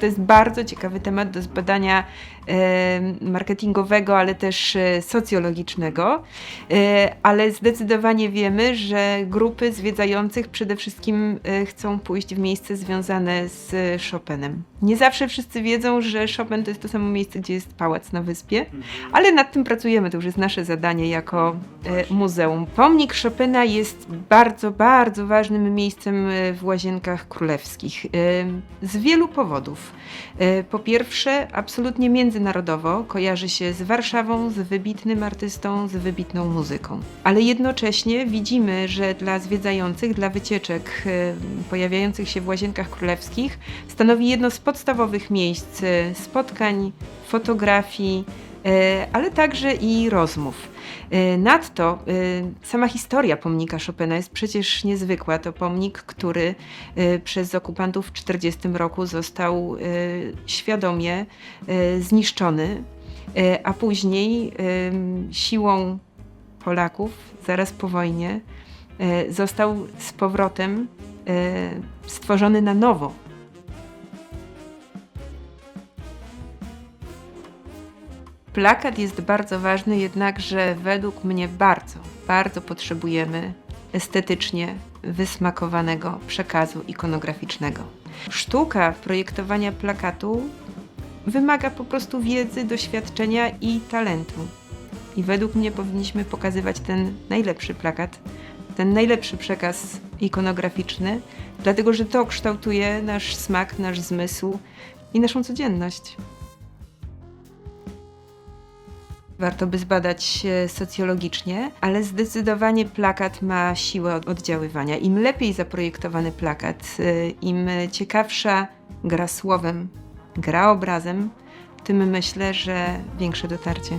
To jest bardzo ciekawy temat do zbadania marketingowego, ale też e, socjologicznego. E, ale zdecydowanie wiemy, że grupy zwiedzających przede wszystkim e, chcą pójść w miejsce związane z Chopinem. Nie zawsze wszyscy wiedzą, że Chopin to jest to samo miejsce, gdzie jest pałac na wyspie, ale nad tym pracujemy. To już jest nasze zadanie jako muzeum. Pomnik Chopina jest bardzo, bardzo ważnym miejscem w Łazienkach Królewskich z wielu powodów. E, Po pierwsze, absolutnie międzynarodowo kojarzy się z Warszawą, z wybitnym artystą, z wybitną muzyką. Ale jednocześnie widzimy, że dla zwiedzających, dla wycieczek e, pojawiających się w Łazienkach Królewskich stanowi jedno z podstawowych miejsc e, spotkań, fotografii, ale także i rozmów. E, Nadto e, sama historia pomnika Chopina jest przecież niezwykła. To pomnik, który e, przez okupantów w 1940 roku został e, świadomie e, zniszczony, e, a później siłą Polaków zaraz po wojnie e, został z powrotem e, stworzony na nowo. Plakat jest bardzo ważny, jednakże według mnie bardzo, bardzo potrzebujemy estetycznie wysmakowanego przekazu ikonograficznego. Sztuka projektowania plakatu wymaga po prostu wiedzy, doświadczenia i talentu. I według mnie powinniśmy pokazywać ten najlepszy plakat, ten najlepszy przekaz ikonograficzny, dlatego że to kształtuje nasz smak, nasz zmysł i naszą codzienność. Warto by zbadać e, socjologicznie, ale zdecydowanie plakat ma siłę od- oddziaływania. Im lepiej zaprojektowany plakat, e, im ciekawsza gra słowem, gra obrazem, tym myślę, że większe dotarcie.